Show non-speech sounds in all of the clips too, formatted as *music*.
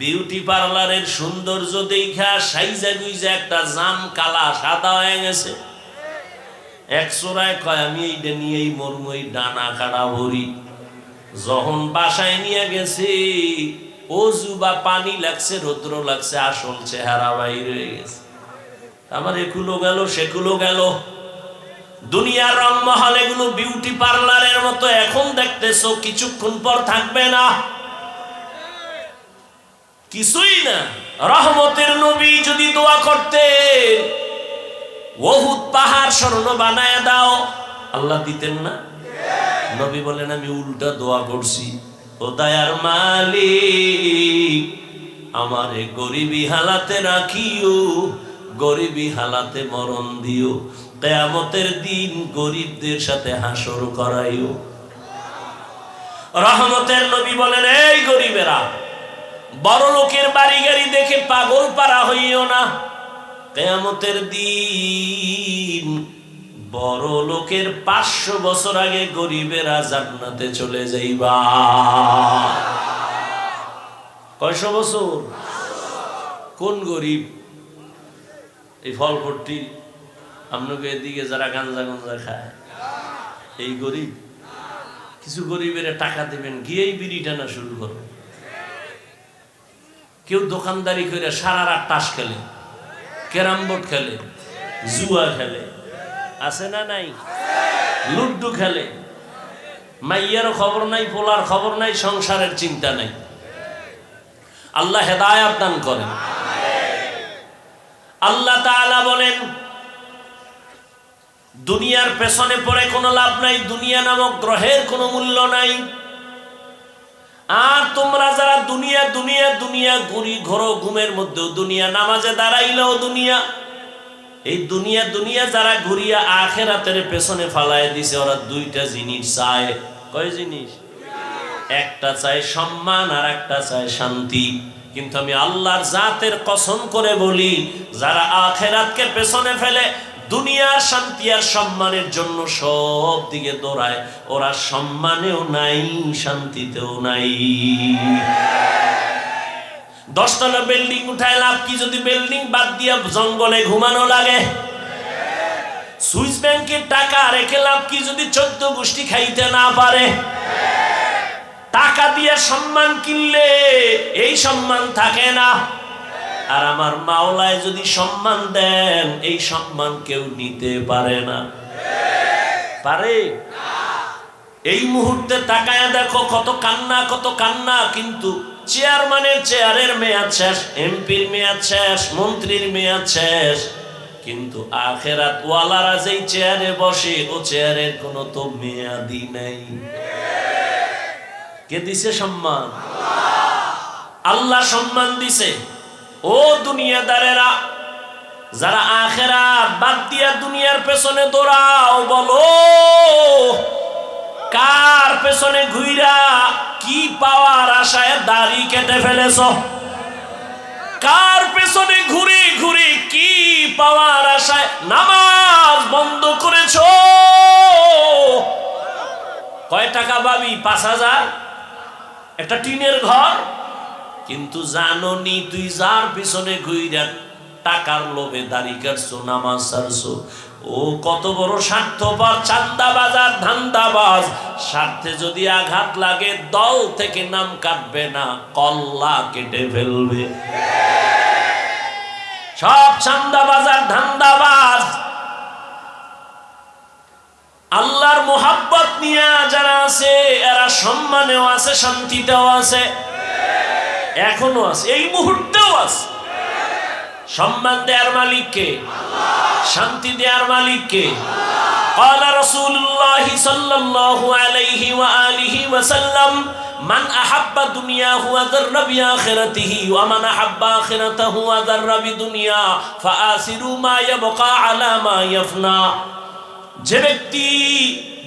Beauty পার্লারের সৌন্দর্য দেখা সাইজা গুইজা একটা জাম কালা সাদা হয়ে গেছে। এক চোরায় কয়, আমি এইটা নিয়েই মরমই ডানা কাটা ভরি। যখন বাসায় নিয়ে গেছে, অজু বা পানি লাগছে, রৌদ্র লাগছে, আসল চেহারা বাইরে গেছে। আমার একুলো গেল, সেকুলো গেল। দুনিয়ার রংমহল এগুলো বিউটি পার্লারের মতো এখন দেখতেছো, কিছুক্ষণ পর থাকবে না। কিছুই না। রহমতের নবী যদি দোয়া করতে বহুত পাহাড় স্বর্ণ বানায় দাও। আল্লাহ দিতেন না? নবী বলেন, আমি উল্টা দোয়া করছি। ও দয়ার মালিক, আমারে গরিবী হালাতে রাখিও, গরিবী হালাতে মরণ দিও। কেয়ামতের দিন গরিবদের সাথে হাসর করাইও। রহমতের নবী বলেন, এই গরিবেরা বড় লোকের বাড়ি গাড়ি দেখে পাগল পারা হইও না। কেয়ামতের দিন বড় লোকের পাঁচশো বছর আগে গরিবেরা জান্নাতে চলে যাইবা। কয়শো বছর? কোন গরিব? এই ফল ফলপট্টি আপনাকে এদিকে যারা গাঞ্জা গঞ্জা খায়, এই গরিব? কিছু গরিবের টাকা দেবেন, গিয়েই বিড়ি টানা শুরু করো কেউ দোকানদারি করে সারা রাত তাস খেলে, ক্যারাম বোর্ড খেলে, জুয়া খেলে, আছে না নাই? লুড্ডু খেলে। মাইয়ারও খবর নাই, পোলার খবর নাই, সংসারের চিন্তা নাই। আল্লাহ হেদায়াত দান করেন। আল্লাহ তাআলা বলেন, দুনিয়ার পেছনে পড়ে কোনো লাভ নাই, দুনিয়া নামক গ্রহের কোনো মূল্য নাই। আর তোমরা যারা দুনিয়া দুনিয়া দুনিয়া, ঘুরি ঘোরো ঘুমের মধ্যেও দুনিয়া, নামাজে দাঁড়াইলেও দুনিয়া, এই দুনিয়া দুনিয়া যারা ঘুরিয়া আখেরাতের পেছনে ফালায় দিছে, ওরা দুইটা জিনিস চায়। কয় জিনিস? একটা চায় সম্মান আর একটা চায় শান্তি। কিন্তু আমি আল্লাহর জাতের কসম করে বলি, যারা আখেরাতকে পেছনে ফেলে দুনিয়ার শান্তি আর সম্মানের জন্য সব দিকে দৌড়ায়। ওরা সম্মানেও নাই, শান্তিতেও নাই। দশতলা বিল্ডিং উঠায় লাভ কি যদি বিল্ডিং বাদ দিয়া জঙ্গলে ঘুমানো লাগে? সুইস ব্যাংকের টাকা রেখে লাভ কি যদি চোদ্দ গোষ্ঠী খাইতে না পারে? টাকা দিয়ে সম্মান কিনলে এই সম্মান থাকে না। আর আমার মাওলায় যদি সম্মান দেন, এই সম্মান কেউ নিতে পারে না। পারে? এই মুহূর্তে তাকায় দেখো, কত কান্না কত কান্না, কিন্তু চেয়ারম্যানের চেয়ারের মেয়াদ শেষ, এমপির মেয়াদ শেষ, মন্ত্রীর মেয়াদ শেষ। কিন্তু আখেরাত ওয়ালারা যেই চেয়ারে বসে, ও চেয়ারের কোনো তো মেয়াদি নাই। কে দিছে সম্মান? আল্লাহ সম্মান দিছে। ও দুনিয়াদারেরা, যারা আখেরা বাদ দিয়া দুনিয়ার পেছনে দৌড়াও, বলো, কার পেছনে ঘুইরা কি পাওয়ার আশায় দাড়ি কেটে ফেলেছ? কার পেছনে ঘুরে ঘুরে কি পাওয়ার আশায় নামাজ বন্ধ করেছ? কয় টাকা পাবি? পাঁচ হাজার? একটা টিনের ঘর? কিন্তু জানো নি তুই যার পিছনে ঘুইরা টাকার লোভে দাড়ি কাটছো, নামাজ সারছো। ও কত বড় স্বার্থপর চান্দাবাজ আর ধান্দাবাজ। স্বার্থে যদি আঘাত লাগে, দল থেকে নাম কাটবে না, কল্লা কেটে ফেলবে। সব চান্দাবাজ আর ধান্দাবাজ। আল্লাহর মোহাব্বত নিয়ে যারা আছে, এরা সম্মানেও আছে শান্তিতেও আছে। এখনো আছে এই মুহূর্তেও আছে সম্মান দেওয়ার মালিককে শান্তি দেওয়ার মালিককে قال رسول الله صلى الله عليه وآله وسلم من أحب دنياه وذر بآخرته ومن أحب آخرته وذر بدنيا فآسروا ما يبقى على ما يفنى যে ব্যক্তি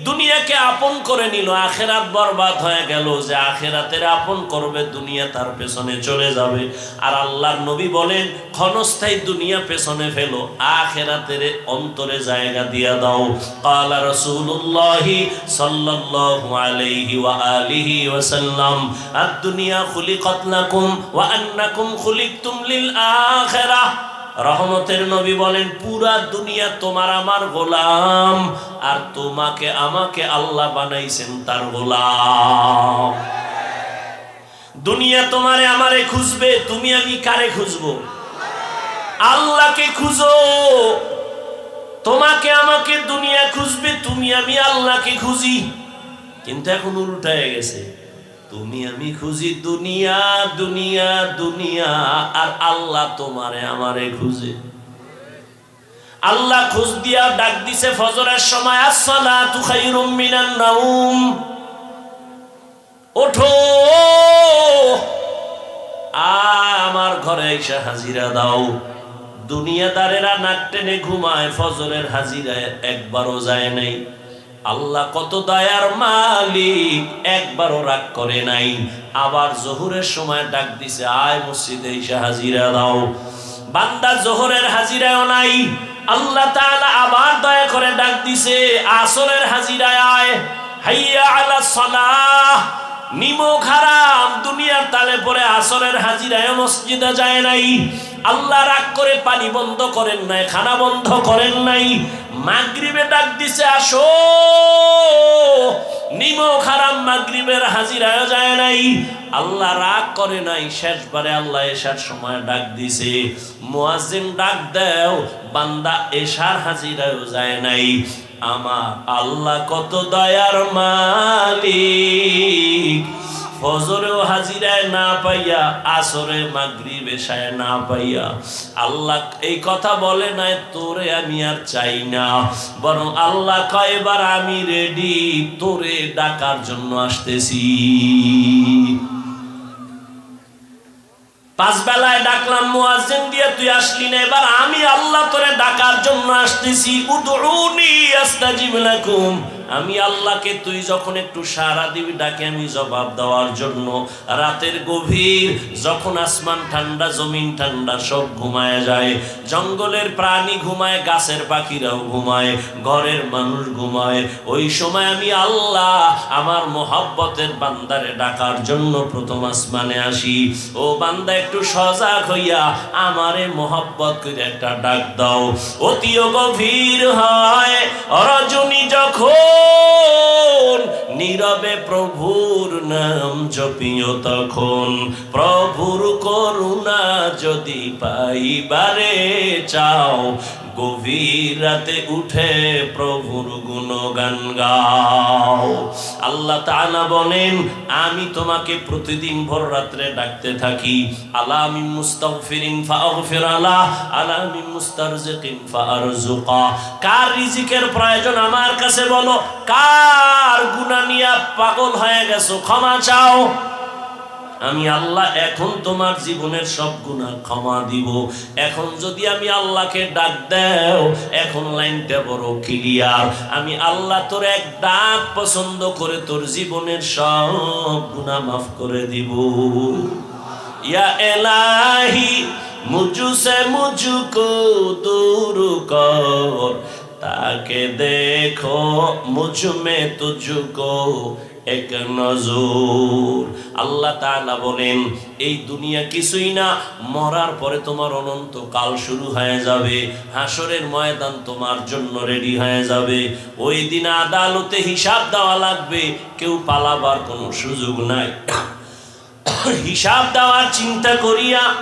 দুনিয়াকে আপন করে নিল, আখেরাত বরবাদ হয়ে গেল যে আখেরাতের আপন করবে, দুনিয়া তার পেছনে চলে যাবে। আর আল্লাহর নবী বলেন, ক্ষণস্থায়ী দুনিয়া পেছনে ফেলো, আখেরাতের অন্তরে জায়গা দিয়া দাও। কালা রসুল্লাহি সাল্লাল্লাহু আলাইহি ওয়া আলিহি আর দুনিয়া খুলি লাকুম ওয়া আন্নাকুম খুলি তুমলিল আখেরা রহমতের নবী বলেন, পুরা দুনিয়া তোমার আমার গোলাম, আর তোমাকে, আমাকে আল্লাহ বানাইছেন তার গোলাম। দুনিয়া তোমারে আমারে খুঁজবে, তুমি আমি কারে খুঁজবো? আল্লাহকে খুঁজো। তোমাকে, আমাকে দুনিয়া খুঁজবে, তুমি আমি আল্লাহকে খুঁজি। কিন্তু এখন উল্টায় গেছে। তুমি আমি খুঁজি দুনিয়া দুনিয়া দুনিয়া, আর আল্লাহ তোমারে আমারে খুঁজে। আল্লাহ খুঁজ দিয়া ডাক দিছে ফজরের সময়, আসসালাতু খায়রুম মিনান নাউম। ওঠো। আমার ঘরে এসে হাজিরা দাও। দুনিয়াদারেরা নাক টেনে ঘুমায়, ফজরের হাজিরায় একবারও যায় নাই। আল্লাহ কত দয়ার মালিক, একবারও রাগ করে নাই। আবার জোহরের সময় ডাক দিছে, আয় মসজিদে এসে হাজিরা দাও। বান্দা জোহরের হাজিরাও নাই। আল্লাহ তাআলা আবার দয়া করে ডাক দিছে, আসরের হাজিরায় আয়। হাইয়া আলা সালাহ। নিমক হারাম, দুনিয়ার তালে পরে আসরের হাজিরায় মসজিদে যায় নাই। আল্লাহ রাগ করে পানি বন্ধ করেন নাই, খানা বন্ধ করেন নাই। মাগরিবে ডাক দিছে, আসো! নিমক হারাম মাগরিবের হাজিরায় যায় নাই। আল্লাহ রাগ করে নাই, শেষবারে আল্লাহ এসার সময় ডাক দিছে, মুয়াজ্জিন, ডাক দেও, বান্দা এশার হাজিরায়ও যায় নাই। আমার আল্লাহ কত দয়ার মালিক। ফজরেও হাজিরায় না পাইয়া, আসরে মাগরি বেশায় না পাইয়া, আল্লাহ এই কথা বলে নাই, তোরে আমি আর চাই না। বরং আল্লাহ কয়বার আমি রেডি তোরে ডাকার জন্য আসতেছি। পাঁচ বেলায় ডাকলাম, মুয়াজ্জিন দিয়ে, তুই আসলি না, এবার আমি আল্লাহ তোরে ডাকার জন্য আসতেছি। উদউনি আস্তাজিব লাকুম। আমি আল্লাহকে তুই যখন একটু সারা দিবি, ডাকে আমি জবাব দেওয়ার জন্য। রাতের গভীর যখন আসমান ঠান্ডা, জমিন ঠান্ডা, সব ঘুমায় যায়। জঙ্গলের প্রাণী ঘুমায়, গাছের পাখিরাও ঘুমায়, ঘরের মানুষ ঘুমায়। ওই সময় আমি আল্লাহ আমার মোহাব্বতের বান্দারে ডাকার জন্য প্রথম আসমানে আসি। ও বান্দা, একটু সজাগ হইয়া আমারে মোহাব্বত করে একটা ডাক দাও। অতিও গভীর হয়, রজনী যখন নীরবে প্রভুর নাম জপিও তখন। প্রভুর করুণা যদি পাইবারে চাও গভীর রাতে উঠে প্রভুর গুণগান গাও। আল্লাহ তাআলা বলেন, আমি তোমাকে প্রতিদিন ভোর রাত্রে ডাকতে থাকি। আলামি মুস্তাগফিরিন ফাগফির আলা আলামি মুস্তারজিকিন ফারজুকা কার রিজিকের প্রয়োজন আমার কাছে বলো? কার গুনাহ নিয়ে পাগল হয়ে গেছো? ক্ষমা চাও। আমি আল্লাহ এখন তোমার জীবনের সব গুণা ক্ষমা দিব। এখন যদি আমি আল্লাহকে ডাক দেও, এখন লাইনটা বড় ক্লিয়ার আমি আল্লাহ তোর এক ডাক পছন্দ করে তোর জীবনের সব গুণা মাফ করে দিব। ইয়া এলাহি মুঝুসে মুঝুকো দূর কর। তাকে দেখো, মুঝ মে তুঝকো এক নজর। আল্লাহ বলেন, এই দুনিয়া কিছুই না, মরার পরে তোমার শুরু হয়ে যাবে, হাসরের ময়দান তোমার জন্য রেডি হয়ে যাবে। ওই দিন আদালতে হিসাব দেওয়া লাগবে, কেউ পালাবার কোনো সুযোগ নাই। *coughs* হিসাব দেওয়ার চিন্তা করিয়া,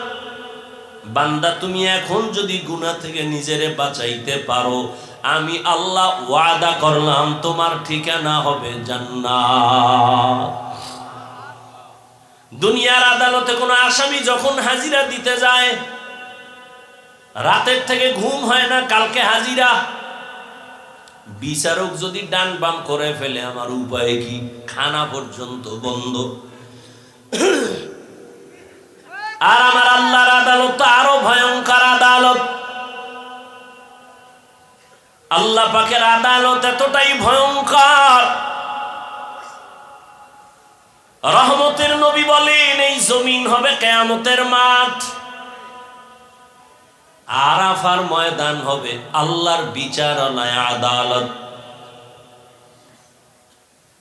বান্দা তুমি এখন যদি গুনাহ থেকে নিজেরে বাঁচাইতে পারো আমি আল্লাহ ওয়াদা করলাম, তোমার ঠিকানা হবে জান্নাত। দুনিয়ার আদালতে কোনো আসামি যখন হাজিরা দিতে যায়, রাতের থেকে ঘুম হয় না, কালকে হাজিরা। বিচারক যদি ডান বাম করে ফেলে, আমার উপায় কি? খানা পর্যন্ত বন্ধ। আর আমার আল্লাহর আদালত আরও ভয়ঙ্কর আদালত। আল্লাহ পাকের আদালত এতটাই ভয়ঙ্কর। রহমতের নবী বলেন, এই জমিন হবে কেয়ামতের মাঠ। আরাফার ময়দান হবে আল্লাহর বিচারালয়, আদালত।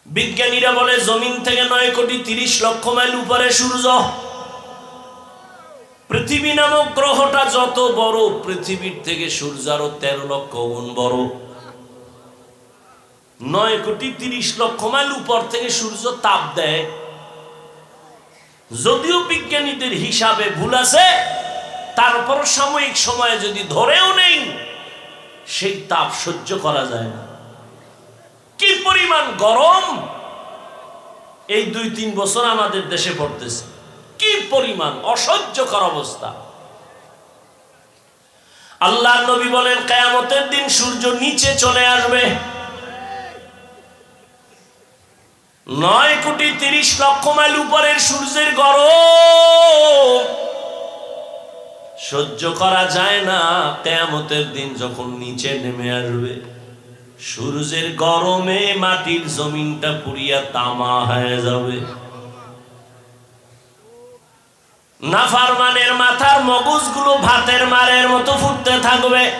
বিজ্ঞানীরা বলে, জমিন থেকে নয় কোটি তিরিশ লক্ষ মাইল উপরে সূর্য। পৃথিবী নামক গ্রহটা যত বড়, পৃথিবীর থেকে সূর্য আরও তেরো লক্ষ গুণ বড়। নয় কোটি তিরিশ লক্ষ মাইল উপর থেকে সূর্য তাপ দেয়। যদিও বিজ্ঞানীদের হিসাবে ভুল আছে তারপর সাময়িক সময়ে যদি ধরেও নেই, সেই তাপ সহ্য করা যায় না। কি পরিমাণ গরম! এই দুই তিন বছর আমাদের দেশে পড়তেছে। কি পরিমাণ অসহ্যকর অবস্থা। আল্লাহ নবী বলেন, কেয়ামতের দিন সূর্য নিচে চলে আসবে। নয় কোটি তিরিশ লক্ষ মাইল উপরের সূর্যের গরম। সহ্য করা যায় না। কেয়ামতের দিন যখন নিচে নেমে আসবে, সূর্যের গরমে মাটির জমিনটা পুড়িয়া তামা হয়ে যাবে। নাফারমানের মাথার মগজগুলো ভাতের মারের মতো ফুটতে থাকবে।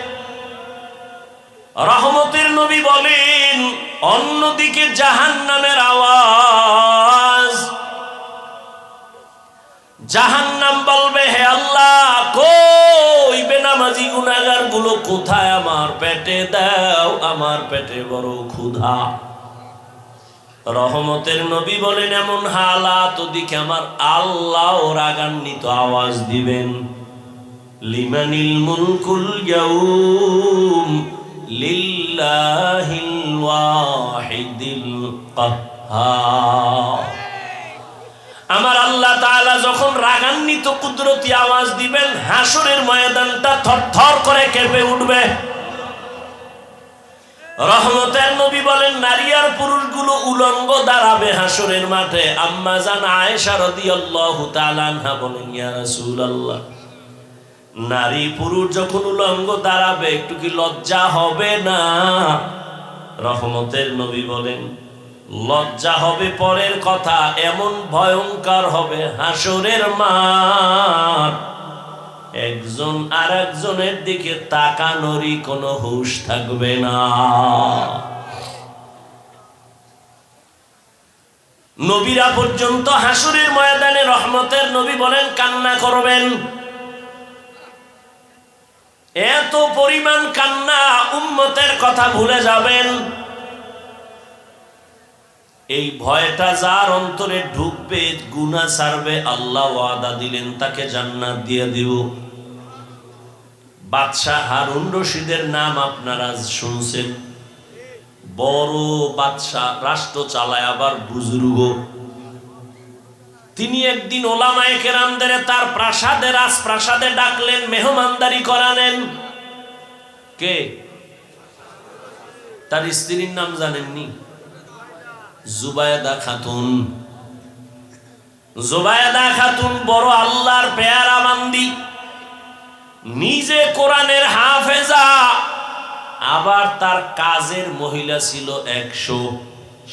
রহমতের নবী বলেন, অন্যদিকে জাহান নামের আওয়াজ। জাহান্নাম বলবে, হে আল্লাহ, কই বেনামাজি গুনাগারগুলো কোথায়? আমার পেটে দাও, আমার পেটে বড় ক্ষুধা। রহমতের নবী বলেন, এমন হালাত ওদিকে আমার আল্লাহ রাগান্বিত আওয়াজ দিবেন। লিমানিল মুলকুল ইয়াউম লিল্লাহিল ওয়াহিদিল কাহ্হার। আমার আল্লাহ তাআলা যখন রাগান্বিত কুদরতি আওয়াজ দিবেন, হাসরের ময়দানটা থরথর করে কেঁপে উঠবে। রহমতের নবী বলেন, নারী আর পুরুষগুলো উলঙ্গ দাঁড়াবে হাসরের মাঠে। আম্মা জান আয়েশা তাআলা বলেন, ইয়া রাসূলুল্লাহ, নারী পুরুষ যখন উলঙ্গ দাঁড়াবে, একটু কি লজ্জা হবে না? রহমতের নবী বলেন, লজ্জা হবে পরের কথা, এমন ভয়ঙ্কর হবে হাসরের মাঠ। একজন আর একজনের দিকে তাকানোরই কোনো হুশ থাকবে না। নবীরা পর্যন্ত হাসুরের ময়দানে রহমতের নবী বলেন, কান্না করবেন। এত পরিমাণ কান্না উম্মতের কথা ভুলে যাবেন। এই ভয়টা যার অন্তরে ঢুকবে গুনা সারবে আল্লাহ ওয়াদা দিলেন, তাকে জান্নাত দিয়ে দিব। বাদশাহ হারুন রশিদের নাম আপনারা শুনছেন। বড় বাদশাহ, রাষ্ট্র চালায় আবার বুজুর্গ। তিনি একদিন ওলামায়ে কেরামদের তার প্রাসাদে, রাজপ্রাসাদে ডাকলেন, মেহমানদারি করালেন। কে? তার স্ত্রীর নাম জানেননি? জুবায়দা খাতুন। জুবায়দা খাতুন বড় আল্লাহর পেয়ারা বান্দি। নিজে কোরআনের হাফেজা, আবার তার কাজের মহিলা ছিল একশো।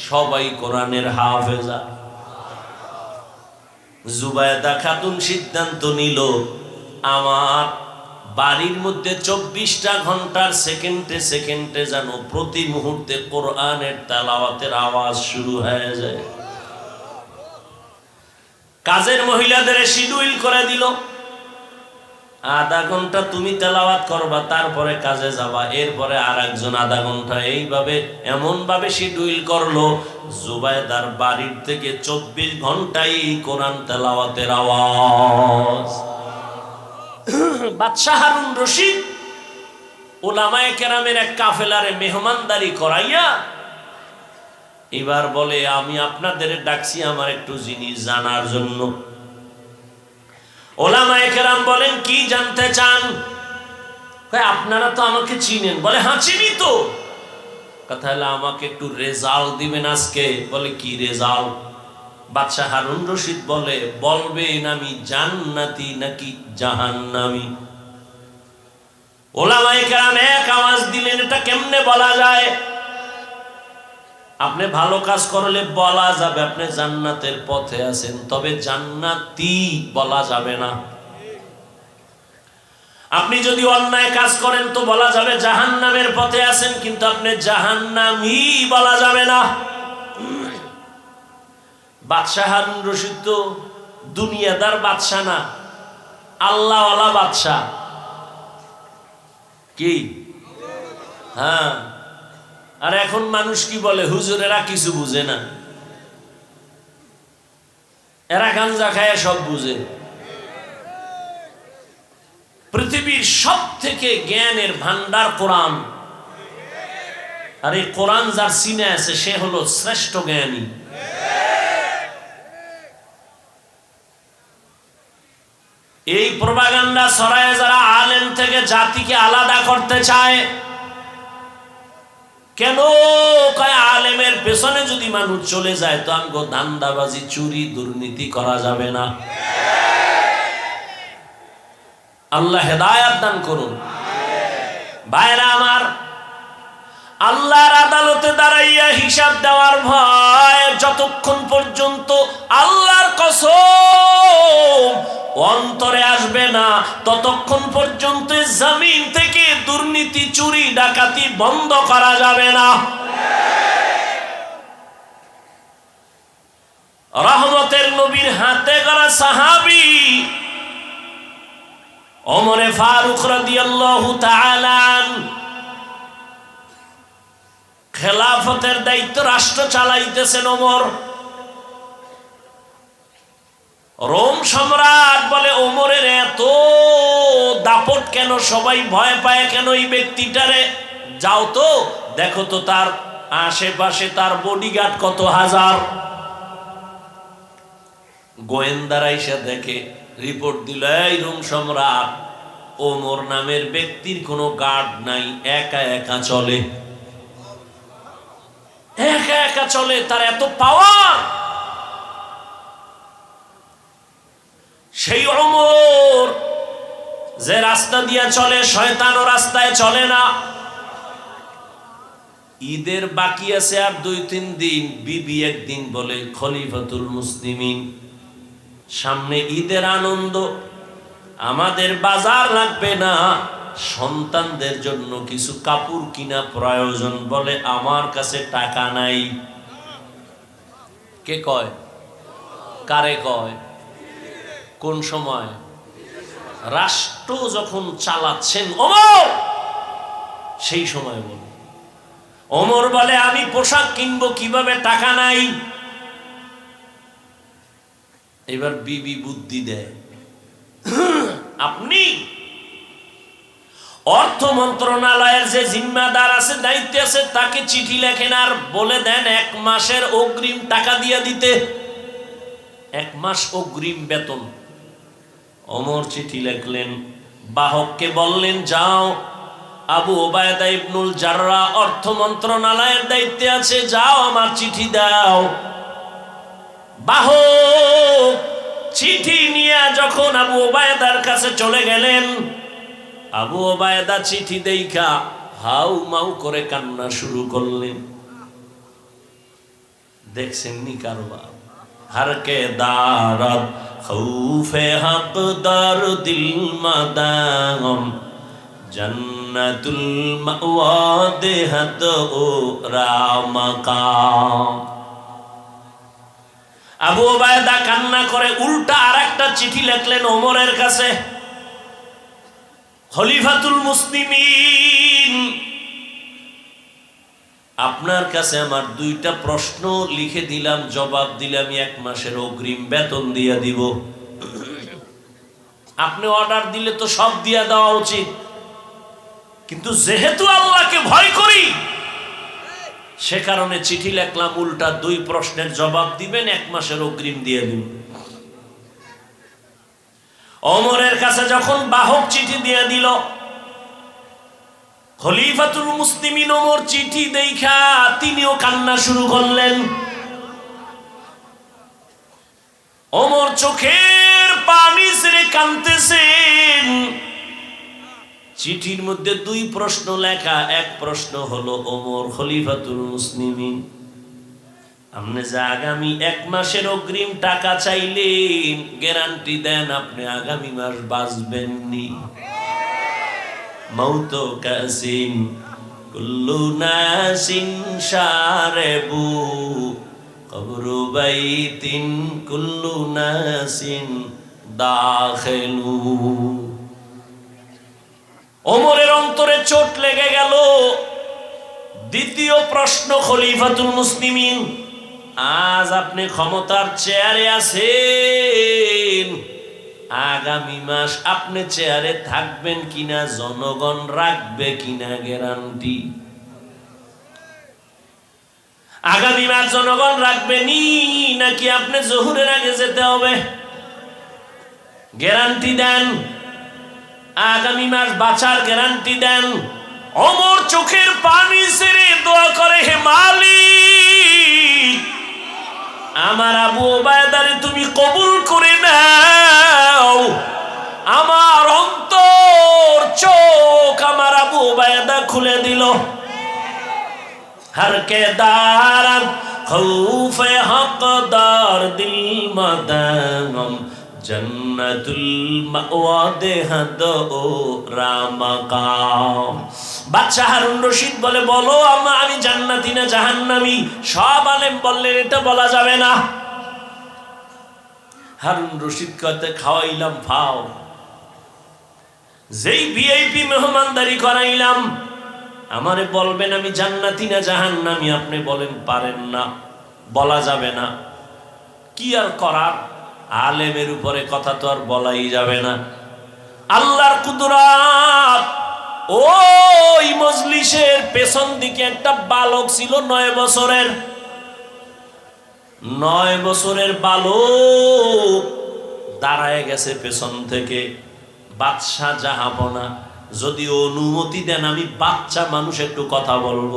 সবাই কোরআনের হাফেজা। জুবায়দা খাতুন সিদ্ধান্ত নিল, আমার বাড়ির মধ্যে চব্বিশটা ঘণ্টার সেকেন্ডে সেকেন্ডে যেন প্রতি মুহূর্তে কোরআনের তালাওয়াতের আওয়াজ শুরু হয়ে যায়। কাজের মহিলাদের শিডিউল করে দিল। আধা ঘণ্টা তুমি তেলাওয়াত করবা, তারপরে কাজে যাবা, এরপরে আর একজন আধা ঘণ্টা এইভাবে এমন ভাবে শিডিউল করল জুবাইদার বাড়ির থেকে চব্বিশ ঘন্টাই কোরআন তেলাওয়াতের আওয়াজ। *coughs* বাদশাহ হারুন রশিদ ওলামায়ে কেরামের এক কাফেলারে মেহমানদারি করাইয়া এবার বলে, আমি আপনাদের ডাকছি আমার একটু জিনিস জানার জন্য। ওলামায়ে কেরাম বলেন, কি জানতে চান? আপনারা তো আমাকে চিনেন। বলে হ্যাঁ চিনি তো। কথা হলো, আমাকে একটু রেজাল্ট দিবেন আজকে। বলে, কি রেজাল্ট? বাদশাহ হারুন রশিদ বলে, বলবেন আমি জান্নাতি নাকি জাহান্নামি? ওলামাই কেরাম এক আওয়াজ দিলেন, এটা কেমনে বলা যায়? আপনি ভালো কাজ করলে বলা যাবে, আপনি জান্নাতের পথে আছেন, তবে জান্নাতি বলা যাবে না। আপনি যদি অন্যায় কাজ করেন, তো বলা যাবে জাহান্নামের পথে আছেন, কিন্তু আপনি জাহান্নামই বলা যাবে না। বাদশাহ হারুন রশিদ তো দুনিয়াদার বাদশাহ না, আল্লাহওয়ালা বাদশাহ। কি? হ্যাঁ। আর এখন মানুষ কি বলে? হুজুরেরা কিছু বুঝে না। এরা গাঞ্জা খায় সব বুঝে। পৃথিবীর সব থেকে জ্ঞানের ভান্ডার কোরআন। আর এই কোরআন যার সিনে আছে, সে হলো শ্রেষ্ঠ জ্ঞানী। এই প্রবাগান্ডা সরায় যারা আলেম থেকে জাতিকে আলাদা করতে চায়, কেন আলেমের পেছনে যদি মানুষ চলে যায়, তো আমগো দান্দাবাজি, চুরি, দুর্নীতি করা যাবে না। আল্লাহ হেদায়াত দান করুন। ভাইরা আমার, আল্লাহর আদালতে দাঁড়াইয়া হিসাব দেওয়ার ভয়, যতক্ষণ পর্যন্ত আল্লাহর কসম অন্তরে আসবে না। ততক্ষণ পর্যন্ত জমিন থেকে দুর্নীতি, চুরি, ডাকাতি বন্ধ করা যাবে না। রহমতের নবীর হাতে করা সাহাবি অমরে ফারুক খেলাফতের দায়িত্ব রাষ্ট্র চালাইতেছেন ওমর। রোম সম্রাট বলে, ওমরের এত দাপট কেন? সবাই ভয় পায় কেন এই ব্যক্তিটারে? যাও তো, দেখো তো তার আশেপাশে তার বডিগার্ড কত হাজার? গোয়েন্দারা এসে দেখে, রিপোর্ট দিল, এই রোম সম্রাট, ওমর নামের ব্যক্তির কোনো গার্ড নাই, একা একা চলে। একা একা চলে, তার এত পাওয়ার সেই অমর যে রাস্তা দিয়া চলে, শয়তানও রাস্তায় চলে না। ঈদের বাকি আছে আর দুই তিন দিন। বিবি একদিন বলে, খলিফাতুল মুসলিমিন, সামনে ঈদের আনন্দ। আমাদের বাজার লাগবে না। সন্তানদের জন্য কিছু কাপড় কিনা প্রয়োজন বলে আমার কাছে টাকা নাই। কে কয়? কারে কয়? কোন সময়? রাষ্ট্র যখন চালাচ্ছেন অমর সেই সময় বল অমর বলে, আমি পোশাক কিনবো কীভাবে? টাকা নাই। এবার বিবি বুদ্ধি দেয়। আপনি অর্থ মন্ত্রণালয়ের যে জিম্মাদার আছে, দায়িত্ব আছে, তাকে চিঠি লেখেন আর বলে দেন, এক মাসের অগ্রিম টাকা দিয়ে দিতে। এক মাস অগ্রিম বেতন। অমর চিঠি লেখলেন, বাহককে বললেন, যাও, আবু ওবায়দা ইবনুল জাররা অর্থ মন্ত্রণালয়ের দায়িত্বে আছে, যাও, আমার চিঠি দাও। বাহ চিঠি নিয়ে যখন আবু ওবায়দার কাছে চলে গেলেন, আবু ওবায়দা চিঠি দেখা হাউ মাউ করে কান্না শুরু করলেন। দেখছেন নি কারবার? হারকে দারাত খৌফে হকদার দিল মাদাম জন্নতুল মাওয়া দেহত ও রামকা আবু ওবায়দা কান্না করে উল্টা আরেকটা চিঠি লিখলেন ওমরের কাছে। খলিফাতুল মুসলিমিন। আপনার কাছে আমার দুইটা প্রশ্ন লিখে দিলাম, জবাব দিলাম এক মাসের অগ্রিম বেতন দিয়ে দিব। আপনি অর্ডার দিলে তো সব দিয়া দেওয়া উচিত। কিন্তু যেহেতু আল্লাহকে ভয় করি, সে কারণে চিঠি লেখলাম, উল্টা দুই প্রশ্নের জবাব দিবেন, এক মাসের অগ্রিম দিয়ে দিন অমরের কাছে যখন বাহক চিঠি দিয়ে দিল খলিফাতুল মুসলিমিন ওমর চিঠি দেখা তিনিও কান্না শুরু করলেন। ওমর চোখের পানি ছেড়ে কানতেছেন চিঠির মধ্যে দুই প্রশ্ন লেখা, এক প্রশ্ন হলো, ওমর খলিফাতুল মুসলিমিন, আপনি যে আগামী এক মাসের অগ্রিম টাকা চাইলেন, গ্যারান্টি দেন আপনি আগামী মাস বাঁচবেন নি মৌত কাসিন কুল্লু নাসিন সারেবু কবরু বাইতিন কুল্লু নাসিন দাখিলু। ওমরের অন্তরে চোট লেগে গেল। দ্বিতীয় প্রশ্ন, খলিফাতুল মুসলিমিন, আজ আপনি ক্ষমতার চেয়ারে আছেন। আগামী মাস আপনি চেয়ারে থাকবেন কিনা, জনগণ রাখবে কিনা গ্যারান্টি? আগামী মাস জনগণ রাখবেনি নাকি আপনি জহুরের আগে যেতে হবে? গ্যারান্টি দেন। আগামী মাস বাঁচার গ্যারান্টি দেন। অমর চোখের পানি সেরে দোয়া করে, হে মালিক, আমার আবু ওবায়দারে তুমি কবুল করে দাও। আমার অন্তর চোখ আমার আবু বায়দা খুলে দিল। হরকে দারাম খৌফে দিল মাদাম জন্নতুল মাওয়া ও বাচ্চা হারুন রশিদ বলে, বলো আমা, আমি জান্নাতি না জাহান্নামি? সব আলেম বললেন, এটা বলা যাবে না। হারুন রশিদ কতে খাওয়াইলাম, ভাও। যেই ভিআইপি মেহমানদারি করাইলাম, আমারে বলবেন আমি জান্নাতি না জাহান্নামি? আপনি বলেন, পারেন না, বলা যাবে না। কি আর করার? আলেমের উপরে কথা তো আর বলাই যাবে না। আল্লাহর কুদরাত, ওই মজলিসের পেছন দিকে একটা বালক ছিল নয় বছরের। নয় বছরের বালক দাঁড়ায় গেছে পেছন থেকে। বাদশাহ জাহাপনা, যদি অনুমতি দেন, আমি বাচ্চা মানুষ একটু কথা বলব।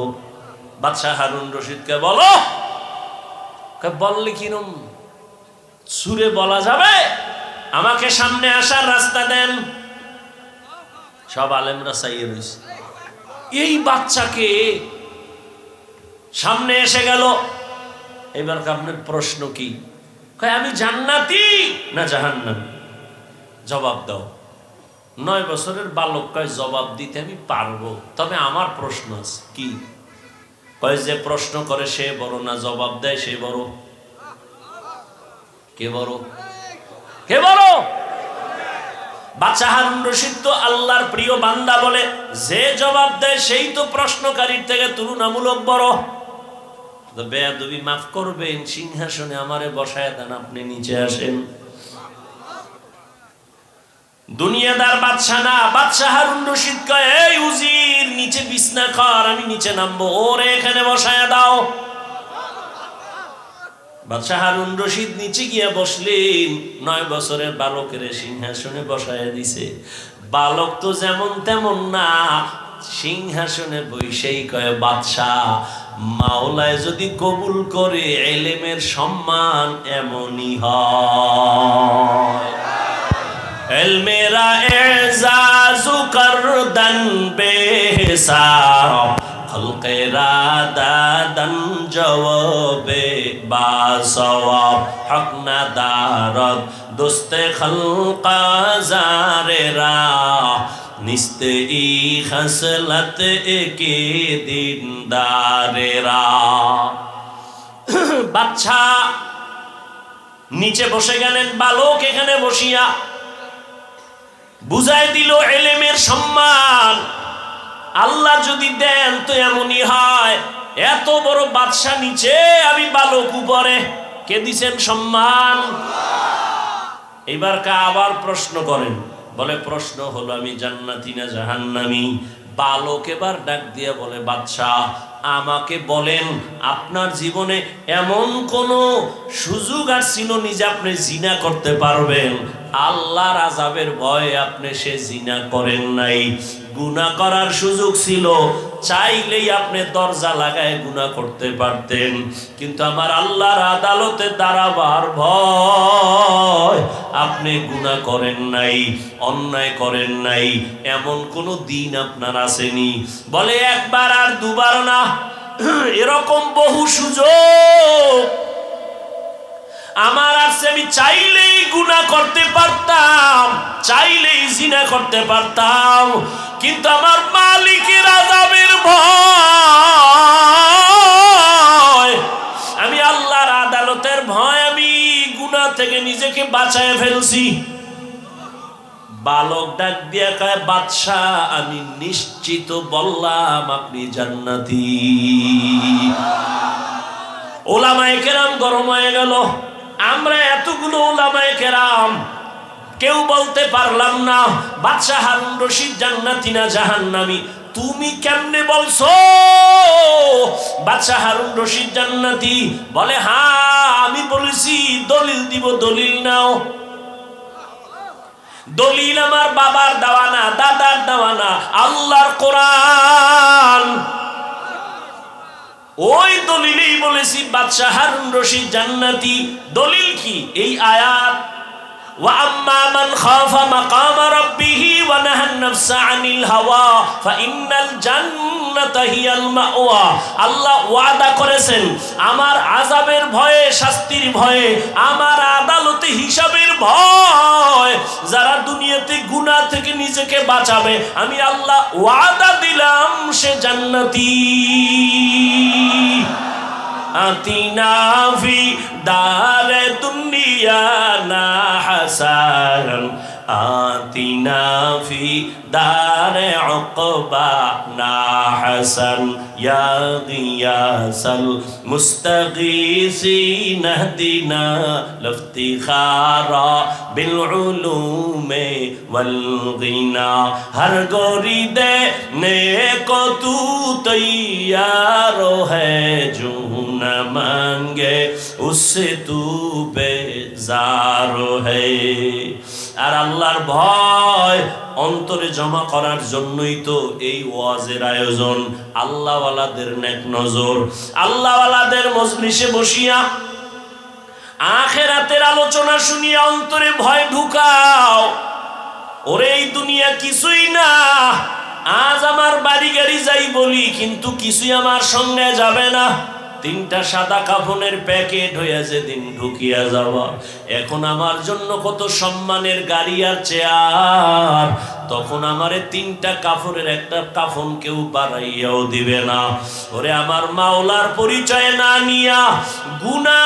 বাদশাহ হারুন রশিদকে বলো বললে কিরম সুরে বলা যাবে? আমাকে সামনে আসার রাস্তা দেন। সব আলেমরা চাইয়ে রয়েছে এই বাচ্চাকে সামনে এসে গেল। এবার আপনার প্রশ্ন কি? আমি জান্নাতি না জাহান্নাম? জবাব দাও। নয় বছরের বালক কয়, জবাব দিতে আমি পারব। তবে আমার প্রশ্ন আছে, কি? কয়, যে প্রশ্ন করে সে বড় না জবাব দেয়, সে বড়। কে বড়? কে বড়? বাচ্চা হারুন রশিদ তো আল্লাহর প্রিয় বান্দা বলে, যে জবাব দেয়, সেই তো প্রশ্নকারীর থেকে তুলনামূলক বড়। বেয়াদবি মাফ করবেন, সিংহাসনে আমারে বসায় দেন, আপনি নিচে আসেন। দুনিয়াদার বাদশাহ না, বাদশাহ হারুন রশিদ কয়, এই উজির, নিচে বিছনা কর, আমি নিচে নামবো। ওরে, এখানে বসায় দাও। বাদশাহ হারুন রশিদ নিচে গিয়া বসলেন, নয় বছরের বালকের সিংহাসনে বসায় দিছে। বালক তো যেমন তেমন না, সিংহাসনে বৈশেই কয়, বাদশাহ মাওলায় যদি কবুল করে এলেমের সম্মান এমনই হয়। এলমেরা এজাজু করদন বেহিসাব খলকেরা দাদন জবাবে বাসওয়াব। হক না দারদ, দোস্তে খলকা জারেরা। নিস্তে ই খসলত একে দিন দারেরা *coughs* বাচ্চা, নিচে বসে গেলেন, বালক এখানে বসিয়া। বুঝাই দিল এলেমের সম্মান। আল্লাহ যদি দেন তো এমনই হয়। এত বড় বাদশা নিচে, আমি বালক উপরে। কে দিছেন সম্মান? এবার কা আবার প্রশ্ন করেন। বলে, প্রশ্ন হলো, আমি জান্নাতি না জাহান্নামি? বালক এবার ডাক দিয়ে বলে, বাদশাহ, আমাকে বলেন, আপনার জীবনে এমন কোন সুযোগ আর ছিল নিজে আপনি জিনা করতে পারবেন? আল্লাহর আজাবের ভয়ে আপনি সে জিনা করেন নাই। গুণা করার সুযোগ ছিল, চাইলেই আপনি দরজা লাগায় গুণা করতে পারতেন। কিন্তু আমার আল্লাহর আদালতে দাঁড়াবার ভয় আপনি গুণা করেন নাই, অন্যায় করেন নাই। এমন কোনো দিন আপনার আসেনি। বলে একবার আর দুবার না, এরকম বহু সুযোগ আমার আছে আমি চাইলেই গুণা করতে পারতাম, চাইলেই জিনা করতে পারতাম, কিন্তু আমার মালিকের আজাবের ভয়, আমি আল্লাহর আদালতের ভয়, আমি গুণা থেকে নিজেকে বাঁচায় ফেলছি। বালক ডাক দিয়া কয়, বাদশাহ, আমি নিশ্চিত বললাম, আপনি জান্নাতি। ওলামায়ে কেরাম গরম হয়ে গেল। আমরা এতগুলো ওলামায়ে কেরাম, কেউ বলতে পারলাম না বাদশাহ হারুন রশিদ জান্নাতি না জাহান্নামি। তুমি কেমনে বলছো? বাদশাহ হারুন রশিদ জান্নাতি বলে হা আমি বলেছি, দলিল দিব, দলিল নাও। দলিল আমার বাবার দেওয়ানা দাদার দেওয়ানা আল্লাহর কোরআন। ওই দলিলেই বলেছি বাদশাহ হারুন রশিদ জান্নাতি। দলিল কি? এই আয়াত وأما من خاف مقام ربه ونهى النفس عن الهوى فإن الجنة هي المأوى আল্লাহ ওয়াদা করেছেন আমার আযাবের ভয়ে শাস্তির ভয়ে আমার আদালতে হিসাবের ভয় যারা দুনিয়াতে গুনাহ থেকে নিজেকে বাঁচাবে আমি আল্লাহ ওয়াদা দিলাম সে জান্নাতি আতিনা ফি দারে দুনিয়া না হাসান آتنا في دار عقبانا حسن يا غياث المستغيثين اهدنا لافتخار بالعلوم والغنى ہر گوری دے نیک تو تیار ہے جو نہ مانگے اس سے تو بیزار ہے আর আল্লাহর ভয় অন্তরে জমা করার জন্যই তো এই ওয়াজের আয়োজন। আল্লাহওয়ালাদের নেক নজর। আল্লাহওয়ালাদের মজলিসে বসিয়া আখেরাতের আলোচনা শুনিয়া অন্তরে ভয় ঢুকাও। ওরে, এই দুনিয়া কিছুই না। আজ আমার বাড়ি গাড়ি যাই বলি, কিন্তু কিছুই আমার সঙ্গে যাবে না। তিনটা সাদা কাফনের প্যাকেট হইয়া যেদিন ঢুকিয়া যাওয়া। এখন আমার জন্য কত সম্মানের গাড়ি আর চেয়ার। তখন আমারে তিনটা কাফনের, একটা কাফন কেউ বাড়াইয়াও দিবে না। ওরে আমার মাওলার পরিচয় না নিয়া গুনা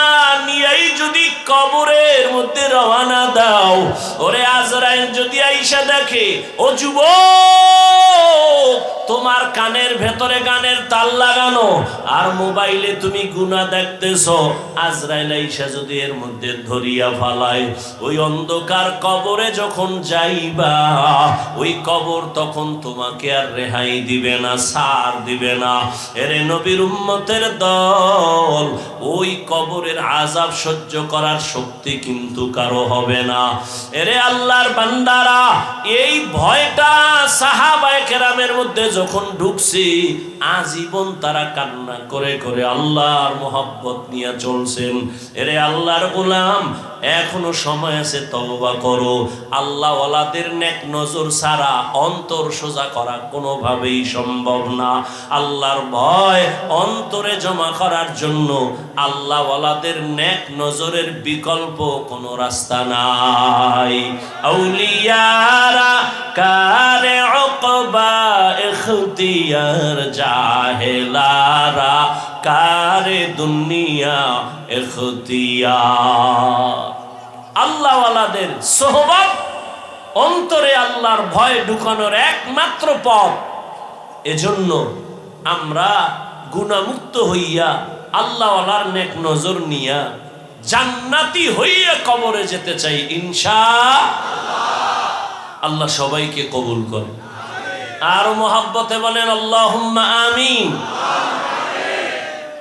নিয়াই যদি কবরের মধ্যে রওয়ানা দাও, ওরে আজরাইল যদি আইসা দেখে, ও যুবক, তোমার কানের ভেতরে গানের তাল লাগানো, আর মোবাইলে তুমি গুনা দেখতেছ। আজরাইল আইসা যদি এর মধ্যে ধরিয়া ফালায়, ওই অন্ধকার কবরে যখন যাইবা ওই কবর তখন তোমাকে আর রেহাই দিবে না, সার দিবে না। এরে নবীর উম্মতের দল, ওই কবরের আজাব সহ্য করার শক্তি কিন্তু কারও হবে না। এরে আল্লাহর বান্দারা, এই ভয়টা সাহাবায়ে কেরামের মধ্যে যখন ঢুকছি, আজীবন তারা কান্না করে করে আল্লাহর মোহাব্বত নিয়ে চলছেন। এরে আল্লাহর গোলাম, এখনও সময় আছে তওবা করো। আল্লাহ ওয়ালাদের নেক নজর ছাড়া অন্তর সোজা করা কোনোভাবেই সম্ভব না। আল্লাহর ভয় অন্তরে জমা করার জন্য আল্লাহ ওয়ালাদের নেক নজরের বিকল্প কোনো রাস্তা নাই। আউলিয়ারা কারে উকবা ইখতিয়ার জাহেলারা কারে দুনিয়া ইখতিয়ার। আল্লাহওয়ালাদের সোহবত অন্তরে আল্লাহর ভয় ঢুকানোর একমাত্র পথ। এজন্য আমরা গুণামুক্ত হইয়া আল্লাহওয়ালার নেক নজর নিয়া জান্নাতি হইয়া কবরে যেতে চাই ইনশা আল্লাহ সবাইকে কবুল করে আর মোহাব্বতে বলেন আল্লাহ আমিন।